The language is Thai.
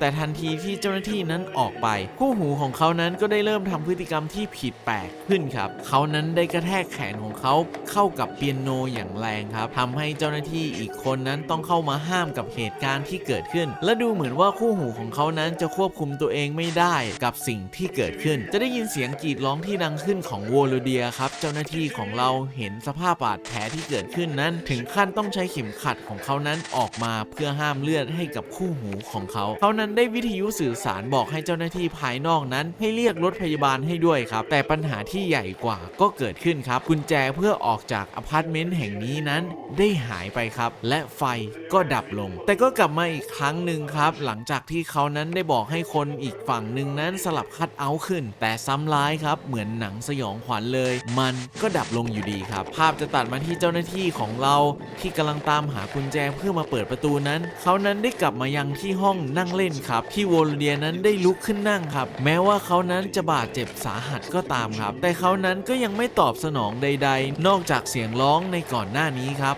แต่ทันทีที่เจ้าหน้าที่นั้นออกไป คู่หูของเขานั้นก็ได้เริ่มทำพฤติกรรมที่ผิดแปลกขึ้นครับ เขานั้นได้กระแทกแขนของเขาเข้ากับเปียโนอย่างแรงครับทำให้เจ้าหน้าที่อีกคนนั้นต้องเข้ามาห้ามกับเหตุการณ์ที่เกิดขึ้น และดูเหมือนว่าคู่หูของเขานั้นจะควบคุมตัวเองไม่ได้กับสิ่งที่เกิดขึ้น จะได้ยินเสียงกรีดร้องที่ดังขึ้นของโวโลเดียครับ เจ้าหน้าที่ของเราเห็นสภาพบาดแผลที่เกิดขึ้นนั้น ถึงขั้นต้องใช้เข็มขัดของเขานั้นออกมาเพื่อห้ามเลือดให้กับคู่หูของเขาเขานั้นได้วิทยุสื่อสารบอกให้เจ้าหน้าที่ภายนอกนั้น ให้เรียกรถพยาบาลให้ด้วยครับ แต่ปัญหาที่ใหญ่กว่าก็เกิดขึ้นครับ กุญแจเพื่อออกจากอพาร์ตเมนต์แห่งนี้นั้นได้หายไปครับ และไฟก็ดับลง แต่ก็กลับมาอีกครั้งหนึ่งครับ หลังจากที่เขานั้นได้บอกให้คนอีกฝั่งหนึ่งนั้นสลับคัดเอาท์ขึ้น แต่ซ้ำร้ายครับ เหมือนหนังสยองขวัญเลย มันก็ดับลงอยู่ดีครับ ภาพจะตัดมาที่เจ้าหน้าที่ของเราที่กำลังตามหากุญแจเพื่อมาเปิดประตูนั้น เขานั้นได้กลับมายังที่ห้องนั่งเล่นครับ ที่โวลเดียนั้นได้ลุกขึ้นนั่งครับ แม้ว่าเขานั้นจะบาดเจ็บสาหัสก็ตามครับ แต่เขานั้นก็ยังไม่ตอบสนองใด ๆ นอกจากเสียงร้องในก่อนหน้านี้ครับ